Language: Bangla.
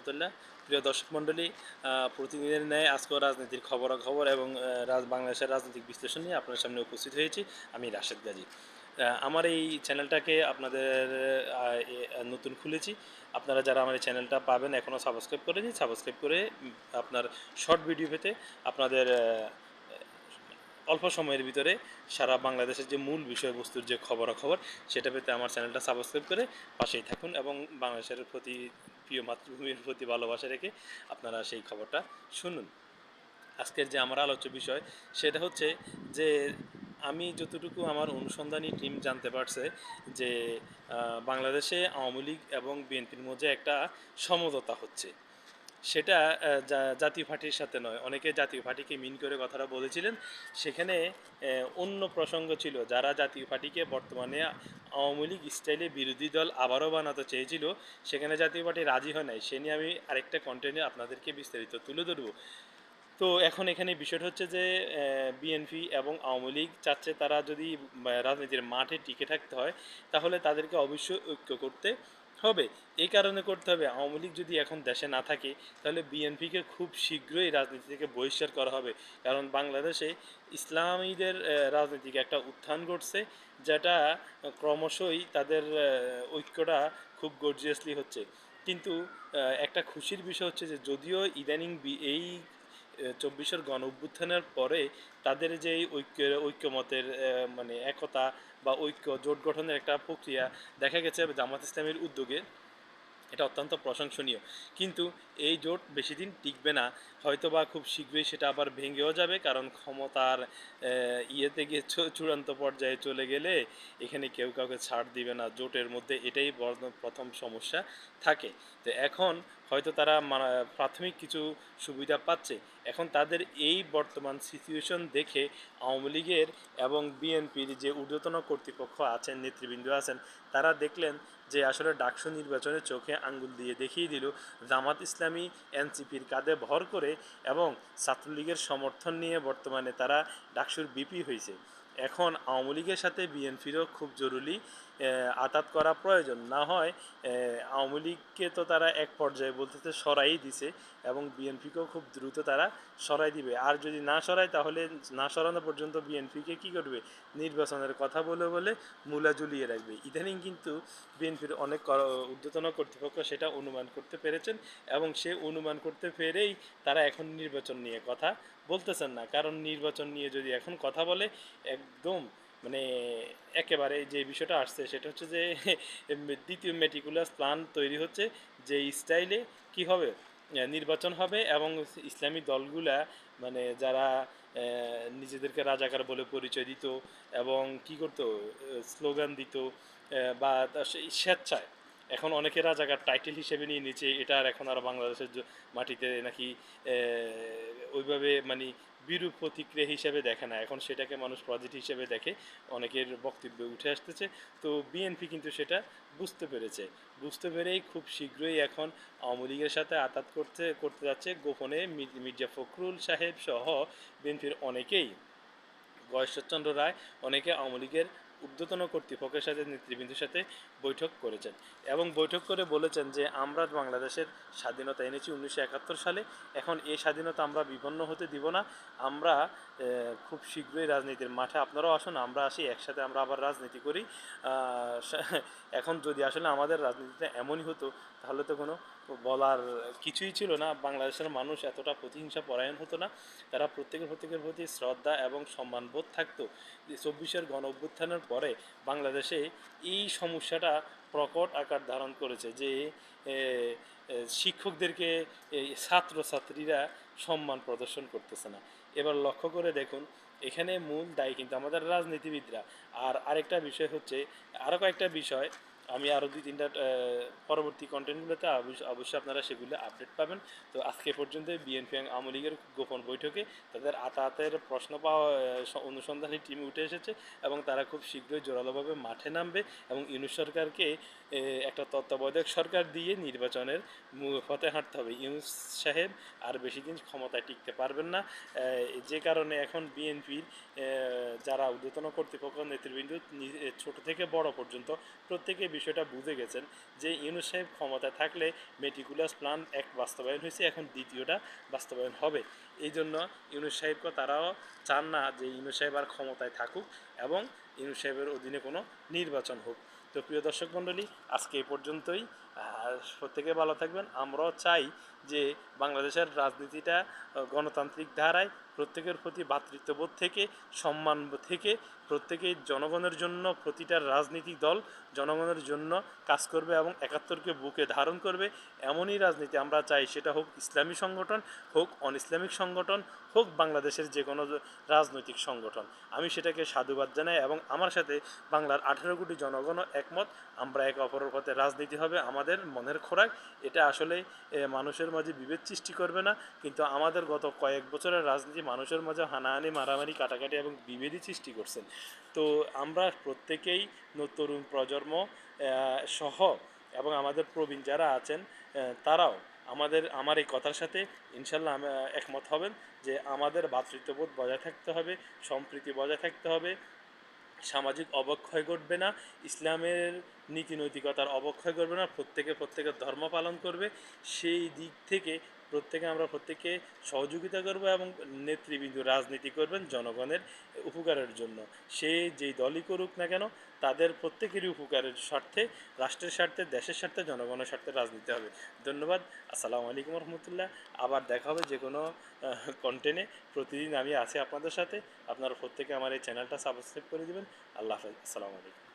রহমতুল্লাহ। প্রিয় দর্শক মণ্ডলী প্রতিদিনের ন্যায় আজকেও রাজনীতির খবরাখবর এবং বাংলাদেশের রাজনৈতিক বিশ্লেষণ নিয়ে আপনার সামনে উপস্থিত হয়েছি আমি রাশেদ গাজী। আমার এই চ্যানেলটাকে আপনাদের নতুন খুলেছি। আপনারা যারা আমার এই চ্যানেলটা পাবেন এখনও সাবস্ক্রাইব করে করেনি সাবস্ক্রাইব করে আপনার শর্ট ভিডিও পেতে আপনাদের অল্প সময়ের ভিতরে সারা বাংলাদেশের যে মূল বিষয়বস্তুর যে খবরাখবর, সেটা পেতে আমার চ্যানেলটা সাবস্ক্রাইব করে পাশেই থাকুন এবং বাংলাদেশের প্রতি প্রিয় মাতৃভূমির প্রতি ভালোবাসা রেখে আপনারা সেই খবরটা শুনুন। আজকের যে আমার আলোচ্য বিষয়, সেটা হচ্ছে যে আমি যতটুকু আমার অনুসন্ধানী টিম জানতে পারছে যে বাংলাদেশে আওয়ামী লীগ এবং বিএনপির মধ্যে একটা সমঝোতা হচ্ছে। সেটা জাতীয় পার্টির সাথে নয়। অনেকে জাতীয় পার্টিকে মিন করে কথাটা বলেছিলেন। সেখানে অন্য প্রসঙ্গ ছিল। যারা জাতীয় পার্টিকে বর্তমানে আওয়ামী লীগ স্টাইলে বিরোধী দল আবারও বানাতে চেয়েছিল, সেখানে জাতীয় পার্টি রাজি হয় নাই। সে নিয়ে আমি আরেকটা কন্টেন্টে আপনাদেরকে বিস্তারিত তুলে ধরবো। তো এখন এখানে বিষয়টা হচ্ছে যে বিএনপি এবং আওয়ামী লীগ চাচ্ছে তারা যদি রাজনীতির মাঠে টিকে থাকতে হয়, তাহলে তাদেরকে অবশ্যই ঐক্য করতে হবে। এই কারণে করতে হবে। আওয়ামী লীগ যদি এখন দেশে না থাকে, তাহলে বিএনপিকে খুব শীঘ্রই রাজনীতি থেকে বহিষ্কার করা হবে। কারণ বাংলাদেশে ইসলামীদের রাজনীতিকে একটা উত্থান ঘটছে, যেটা ক্রমশই তাদের ঐক্যটা খুব গর্জিয়াসলি হচ্ছে। কিন্তু একটা খুশির বিষয় হচ্ছে যে যদিও ইদানিং এই চব্বিশের গণ অভ্যুত্থানের পরে তাদের যে ঐক্যের ঐক্যমতের মানে একতা বা ঐক্য জোট গঠনের একটা প্রক্রিয়া দেখা গেছে জামাত ইসলামের উদ্যোগে। এটা অত্যন্ত প্রশংসনীয়। কিন্তু এই জোট বেশি দিন টিকবে না। হয়তো বা খুব শীঘ্রই সেটা আবার ভেঙেও যাবে, কারণ ক্ষমতার ইয়েতে গিয়ে চূড়ান্ত পর্যায়ে চলে গেলে এখানে কেউ কাউকে ছাড় দিবে না। জোটের মধ্যে এটাই প্রথম সমস্যা থাকে। তো এখন হয়তো তারা প্রাথমিক কিছু সুবিধা পাচ্ছে। এখন তাদের এই বর্তমান সিচুয়েশন দেখে আওয়ামী লীগের এবং বিএনপির যে ঊর্ধ্বতন কর্তৃপক্ষ আছেন, নেতৃবৃন্দ আছেন, তারা দেখলেন যে আসলে ডাকসু নির্বাচনে চোখে আঙ্গুল দিয়ে দেখিয়ে দিল, জামাত ইসলামী এনসিপির কাঁধে ভর করে এবং ছাত্রলীগের সমর্থন নিয়ে বর্তমানে তারা ডাকসুর বিপি হয়েছে এখন আওয়ামী লীগের সাথে বিএনপিরও খুব জরুরি আতাত করা প্রয়োজন। না হয় আওয়ামী লীগকে তো তারা এক পর্যায়ে বলতেছে সরাই দিছে এবং বিএনপিকেও খুব দ্রুত তারা সরাই দিবে। আর যদি না সরায়, তাহলে না সরানো পর্যন্ত বিএনপিকে কী করবে? নির্বাচনের কথা বলে বলে মূলা ঝুলিয়ে রাখবে। ইদানিং কিন্তু বিএনপির অনেক ঊর্ধ্বতন কর্তৃপক্ষ সেটা অনুমান করতে পেরেছেন এবং সে অনুমান করতে পেরেই তারা এখন নির্বাচন নিয়ে কথা বলতেছেন না। কারণ নির্বাচন নিয়ে যদি এখন কথা বলে, একদম মানে একেবারে যে বিষয়টা আসছে সেটা হচ্ছে যে দ্বিতীয় মেটিকুলাস প্ল্যান তৈরি হচ্ছে যে স্টাইলে কি হবে নির্বাচন হবে এবং ইসলামী দলগুলা মানে যারা নিজেদেরকে রাজাকার বলে পরিচয় দিত এবং কি করতো স্লোগান দিত বা স্বেচ্ছায়। এখন অনেকে রাজাকার টাইটেল হিসেবে নিয়ে নিচ্ছে, এটা আর এখন আর বাংলাদেশের মাটিতে নাকি ওইভাবে মানে বিরূপ প্রতিক্রিয়া হিসেবে দেখে না। এখন সেটাকে মানুষ পজিটিভ হিসেবে দেখে অনেকের বক্তব্যে উঠে আসতেছে। তো বিএনপি কিন্তু সেটা বুঝতে পেরেছে। বুঝতে পেরেই খুব শীঘ্রই এখন আওয়ামী লীগের সাথে আতাত করতে করতে যাচ্ছে। গোপনে মির্জা ফখরুল সাহেব সহ বিএনপির অনেকেই। গয়েশ্বরচন্দ্র রায় অনেকে আওয়ামী লীগের ঊর্ধ্বতন কর্তৃপক্ষের সাথে নেতৃবৃন্দের সাথে বৈঠক করেছেন এবং বৈঠক করে বলেছেন যে, আমরা বাংলাদেশের স্বাধীনতা এনেছি উনিশশো একাত্তর সালে। এখন এই স্বাধীনতা আমরা বিপন্ন হতে দিব না। আমরা খুব শীঘ্রই রাজনীতির মাঠে আপনারাও আসুন, আমরা আসি, একসাথে আমরা আবার রাজনীতি করি। এখন যদি আসলে আমাদের রাজনীতিতে এমনই হতো, তাহলে তো কোনো বলার কিছুই ছিল না। বাংলাদেশের মানুষ এতটা প্রতিহিংসা পরায়ণ হতো না। তারা প্রত্যেকের প্রত্যেকের প্রতি শ্রদ্ধা এবং সম্মানবোধ থাকতো। চব্বিশের গণ অভ্যুত্থানের পরে বাংলাদেশে এই সমস্যাটা প্রকট আকার ধারণ করেছে যে শিক্ষকদেরকে ছাত্রছাত্রীরা সম্মান প্রদর্শন করতেছে না। এবার লক্ষ্য করে দেখুন, এখানে মূল দায়ী কিন্তু আমাদের রাজনীতিবিদরা। আর আরেকটা বিষয় হচ্ছে আরও কয়েকটা বিষয় আমি আরও দুই, তিনটা পরবর্তী কন্টেন্টগুলোতে অবশ্য- অবশ্যই আপনারা সেগুলো আপডেট পাবেন। তো আজকে পর্যন্ত বিএনপি আওয়ামী লীগের গোপন বৈঠকে তাদের আতাহাতের প্রশ্ন পাওয়া অনুসন্ধানী টিম উঠে এসেছে এবং তারা খুব শীঘ্রই জোরালোভাবে মাঠে নামবে এবং ইউনুস সরকারকে একটা তত্ত্বাবধায়ক সরকার দিয়ে নির্বাচনের পথে হাঁটতে হবে। ইউনুস সাহেব আর বেশি দিন ক্ষমতায় টিকতে পারবেন না। যে কারণে এখন বিএনপির যারা ঊর্ধ্বতন কর্তৃপক্ষ নেতৃবৃন্দ ছোট থেকে বড় পর্যন্ত প্রত্যেকে বিষয়টা বুঝে গেছেন যে ইউনুস সাহেব ক্ষমতায় থাকলে মেটিকুলাস প্ল্যান এক বাস্তবায়ন হয়েছে, এখন দ্বিতীয়টা বাস্তবায়ন হবে। এই জন্য ইউনুস সাহেবকে তারাও চান না যে ইউনুস সাহেব আর ক্ষমতায় থাকুক এবং ইউনুস সাহেবের অধীনে কোনো নির্বাচন হোক। তো প্রিয় দর্শক মণ্ডলী, আজকে এই পর্যন্তই। প্রত্যেকে ভালো থাকবেন। আমরাও চাই যে বাংলাদেশের রাজনীতিটা গণতান্ত্রিক ধারায় প্রত্যেকের প্রতি ভ্রাতৃত্ববোধ থেকে, সম্মান থেকে, প্রত্যেকেই জনগণের জন্য প্রতিটা রাজনীতিক দল জনগণের জন্য কাজ করবে এবং একাত্তরকে বুকে ধারণ করবে। এমনই রাজনীতি আমরা চাই, সেটা হোক ইসলামী সংগঠন, হোক অন ইসলামিক সংগঠন, হোক বাংলাদেশের যে কোনো রাজনৈতিক সংগঠন। আমি সেটাকে সাধুবাদ জানাই এবং আমার সাথে বাংলার আঠেরো কোটি জনগণও একমত। আমরা এক অপরের পথে রাজনীতি হবে, আমাদের মনের খোরাক। এটা আসলে মানুষের মাঝে বিভেদ সৃষ্টি করবে না। কিন্তু আমাদের গত কয়েক বছরের রাজনীতি মানুষের মাঝে হানাহানি, মারামারি, কাটাকাটি এবং বিভেদই সৃষ্টি করছেন। তো আমরা প্রত্যেকেই তরুণ প্রজন্ম সহ এবং আমাদের প্রবীণ যারা আছেন তারাও আমাদের, আমার এই কথার সাথে ইনশাল্লাহ একমত হবেন যে আমাদের ভ্রাতৃত্ববোধ বজায় থাকতে হবে, সম্প্রীতি বজায় থাকতে হবে। সামাজিক অবক্ষয় ঘটবে না, ইসলামের নীতি নৈতিকতার অবক্ষয় করবে না, প্রত্যেকে প্রত্যেকের ধর্ম পালন করবে। সেই দিক থেকে প্রত্যেকে আমরা প্রত্যেককে সহযোগিতা করব এবং নেতৃবৃন্দ রাজনীতি করবেন জনগণের উপকারের জন্য। সে যেই দলই করুক না কেন, তাদের প্রত্যেকেরই উপকারের স্বার্থে, রাষ্ট্রের স্বার্থে, দেশের স্বার্থে, জনগণের স্বার্থে রাজনীতি হবে। ধন্যবাদ। আসসালামু আলাইকুম রহমতুল্লাহ। আবার দেখা হবে যে কোনো কন্টেন্টে প্রতিদিন আমি আছি আপনাদের সাথে। আপনারা প্রত্যেকে আমার এই চ্যানেলটা সাবস্ক্রাইব করে দেবেন। আল্লাহ হাফেজ। আসসালামু আলাইকুম।